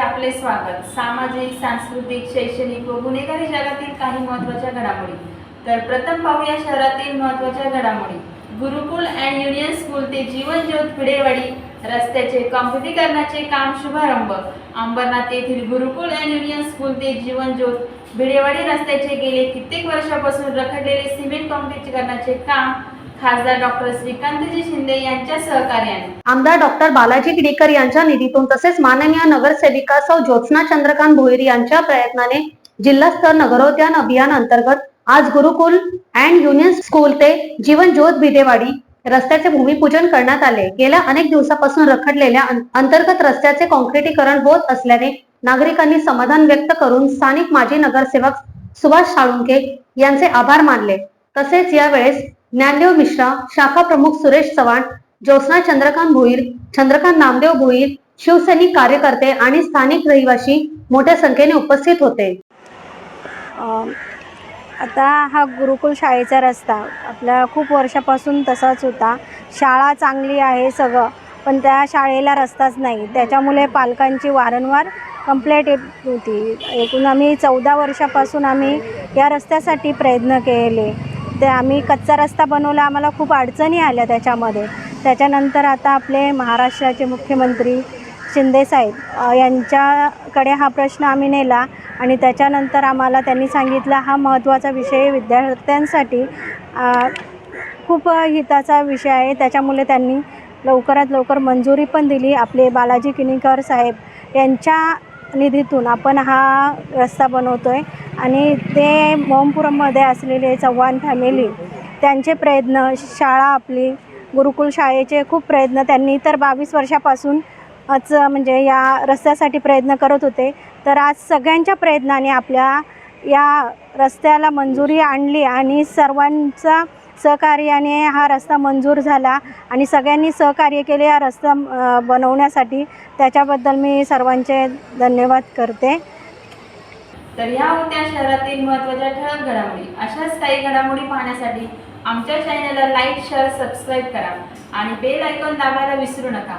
आपले स्वागत. सामाजिक सांस्कृतिक शैक्षणिक व गुन्हेगारी जगातील काही महत्त्वाच्या घडामोडी. तर प्रथम पाहूया शहरातील महत्त्वाच्या घडामोडी. गुरुकुल अँड युनियन स्कूल ते जीवन ज्योत भिडेवाडी रस्त्याचे काँक्रिटीकरणाचे काम शुभारंभ. अंबरनाथ येथील गुरुकुल अँड युनियन स्कूल ते जीवन ज्योत भिडेवाडी रस्त्याचे गेले कित्येक वर्षापासून रखडलेले सिमेंट काँक्रिटीकरणाचे काम खासदार डॉक्टर श्रीकांतजी शिंदे यांच्या सहकार्याने. आमदार डॉक्टर बालाजी किडीकर यांच्या निधीतून तसेच माननीय नगरसेविका सौ ज्योत्स्ना चंद्रकांत भोईर यांच्या प्रयत्नाने जिल्हास्तर नगरोद्यान अभियान अंतर्गत आज गुरुकुल अँड युनियन स्कूल ते जीवन ज्योत भिदेवाडी रस्त्याचे भूमिपूजन करण्यात आले. गेल्या अनेक दिवसापासून रखडलेल्या अंतर्गत रस्त्याचे कॉन्क्रिटीकरण होत असल्याने नागरिकांनी समाधान व्यक्त करून स्थानिक माजी नगरसेवक सुभाष साळुंके यांचे आभार मानले. तसेच यावेळेस ज्ञानदेव मिश्रा शाखा प्रमुख सुरेश चव्हाण ज्योत्स्ना चंद्रकांत भोईर चंद्रकांत नामदेव भोईर शिवसैनिक कार्यकर्ते आणि स्थानिक रहिवासी मोठ्या संख्येने उपस्थित होते. आता हा गुरुकुल शाळेचा रस्ता आपला खूप वर्षापासून तसाच होता. शाळा चांगली आहे सगळं पण त्या शाळेला रस्ताच नाही. त्याच्यामुळे पालकांची वारंवार कंप्लेट येत होती. एकूण आम्ही चौदा वर्षापासून आम्ही या रस्त्यासाठी प्रयत्न केले. ते आम्ही कच्चा रस्ता बनवला आम्हाला खूप अडचणी आल्या त्याच्यामध्ये. त्याच्यानंतर आता आपले महाराष्ट्राचे मुख्यमंत्री शिंदेसाहेब यांच्याकडे हा प्रश्न आम्ही नेला. आणि त्याच्यानंतर आम्हाला त्यांनी सांगितलं हा महत्त्वाचा विषय विद्यार्थ्यांसाठी. खूप हिताचा विषय आहे. त्याच्यामुळे त्यांनी लवकरात लवकर मंजुरी पण दिली. आपले बालाजी किनीकर साहेब यांच्या निधीतून आपण हा रस्ता बनवतो आहे आणि ते मोमपुरममध्ये असलेले चव्हाण फॅमिली त्यांचे प्रयत्न शाळा आपली गुरुकुल शाळेचे खूप प्रयत्न त्यांनी तर बावीस वर्षापासून च म्हणजे या रस्त्यासाठी प्रयत्न करत होते. तर आज सगळ्यांच्या प्रयत्नाने आपल्या या रस्त्याला मंजुरी आणली आणि सर्वांचा सहकार्याने हा रस्ता मंजूर झाला आणि सगळ्यांनी सहकार्य केले हा रस्ता बनवण्यासाठी. त्याच्याबद्दल मी सर्वांचे धन्यवाद करते. तर ह्या होत्या शहरातील महत्त्वाच्या ठळक घडामोडी. अशाच काही घडामोडी पाहण्यासाठी आमच्या चॅनलला लाईक शेअर सबस्क्राईब करा आणि बेल ऐकून दाबायला विसरू नका.